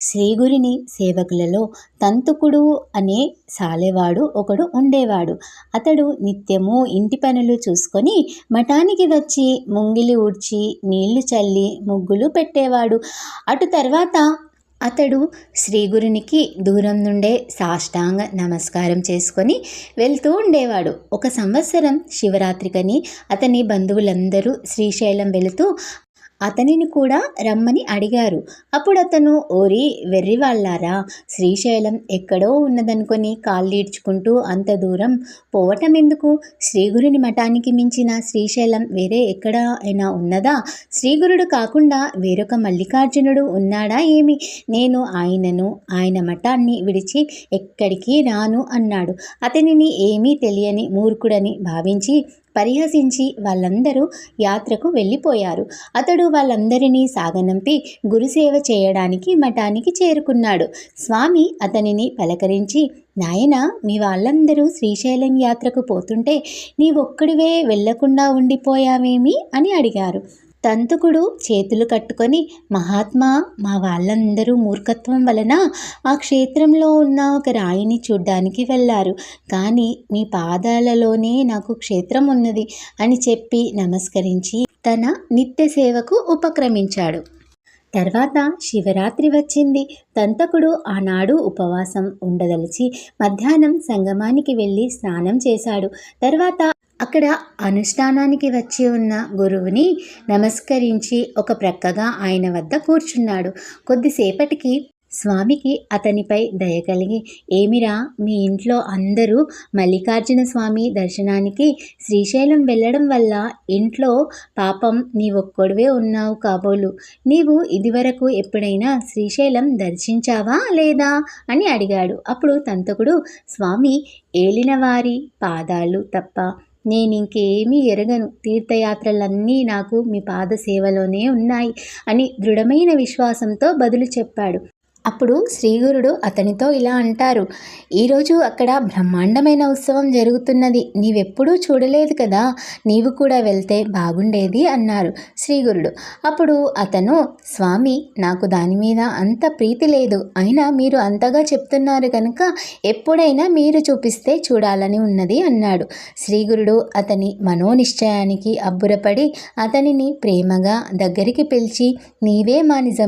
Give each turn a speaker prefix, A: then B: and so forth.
A: శ్రీగురిని సేవకులలో తంతుకుడు అనే సాలెవాడు ఒకడు ఉండేవాడు. అతడు నిత్యము ఇంటి పనులు చూసుకొని మఠానికి వచ్చి ముంగిలి ఊడ్చి నీళ్ళు చల్లి ముగ్గులు పెట్టేవాడు. అటు తర్వాత అతడు శ్రీగురునికి దూరం నుండే సాష్టాంగ నమస్కారం చేసుకొని వెళ్తూ ఉండేవాడు. ఒక సంవత్సరం శివరాత్రికని అతని బంధువులందరూ శ్రీశైలం వెళుతూ అతనిని కూడా రమ్మని అడిగారు. అప్పుడు అతను ఓరి వెర్రివాళ్ళారా శ్రీశైలం ఎక్కడో ఉన్నదనుకొని కాళ్ళీడ్చుకుంటూ అంత దూరం పోవటం ఎందుకు శ్రీగురుని మఠానికి మించిన శ్రీశైలం వేరే ఎక్కడ అయినా ఉన్నదా? శ్రీగురుడు కాకుండా వేరొక మల్లికార్జునుడు ఉన్నాడా ఏమి? నేను ఆయనను ఆయన మఠాన్ని విడిచి ఎక్కడికి రాను అన్నాడు. అతనిని ఏమీ తెలియని మూర్ఖుడని భావించి పరిహసించి వాళ్ళందరూ యాత్రకు వెళ్ళిపోయారు. అతడు వాళ్ళందరినీ సాగనంపి గురుసేవ చేయడానికి మఠానికి చేరుకున్నాడు. స్వామి అతనిని పలకరించి నాయన మీ వాళ్ళందరూ శ్రీశైలం యాత్రకు పోతుంటే నీవొక్కడివే వెళ్ళకుండా ఉండిపోయావేమి? అని అడిగారు. తంతుకుడు చేతులు కట్టుకొని మహాత్మా మా వాళ్ళందరూ మూర్ఖత్వం వలన ఆ క్షేత్రంలో ఉన్న ఒక రాయిని చూడ్డానికి వెళ్ళారు. కానీ మీ పాదాలలోనే నాకు క్షేత్రం ఉన్నది అని చెప్పి నమస్కరించి తన నిత్య సేవకు ఉపక్రమించాడు. తర్వాత శివరాత్రి వచ్చింది. తంతకుడు ఆనాడు ఉపవాసం ఉండదలిచి మధ్యాహ్నం సంగమానికి వెళ్ళి స్నానం చేశాడు. తర్వాత అక్కడ అనుష్ఠానానికి వచ్చి ఉన్న గురువుని నమస్కరించి ఒక ప్రక్కగా ఆయన వద్ద కూర్చున్నాడు. కొద్దిసేపటికి స్వామికి అతనిపై దయ కలిగి ఏమిరా మీ ఇంట్లో అందరూ మల్లికార్జున స్వామి దర్శనానికి శ్రీశైలం వెళ్ళడం వల్ల ఇంట్లో పాపం నీవొక్కడివే ఉన్నావు కాబోలు. నీవు ఇదివరకు ఎప్పుడైనా శ్రీశైలం దర్శించావా లేదా? అని అడిగాడు. అప్పుడు తంతకుడు స్వామి ఏలినవారి పాదాలు తప్ప నేను ఇంకేమీ ఎరగను. తీర్థయాత్రలన్నీ నాకు మీ పాద సేవలోనే ఉన్నాయి అని దృఢమైన విశ్వాసంతో బదులు చెప్పాడు. అప్పుడు శ్రీగురుడు అతనితో ఇలా అంటారు ఈరోజు అక్కడ బ్రహ్మాండమైన ఉత్సవం జరుగుతున్నది. నీవెప్పుడూ చూడలేదు కదా. నీవు కూడా వెళ్తే బాగుండేది అన్నారు శ్రీగురుడు. అప్పుడు అతను స్వామి నాకు దాని మీద అంత ప్రీతి లేదు. అయినా మీరు అంతగా చెప్తున్నారు కనుక ఎప్పుడైనా మీరు చూపిస్తే చూడాలని ఉన్నది అన్నాడు. శ్రీగురుడు అతని మనోనిశ్చయానికి అబ్బురపడి అతనిని ప్రేమగా దగ్గరికి పిలిచి నీవే మా నిజమే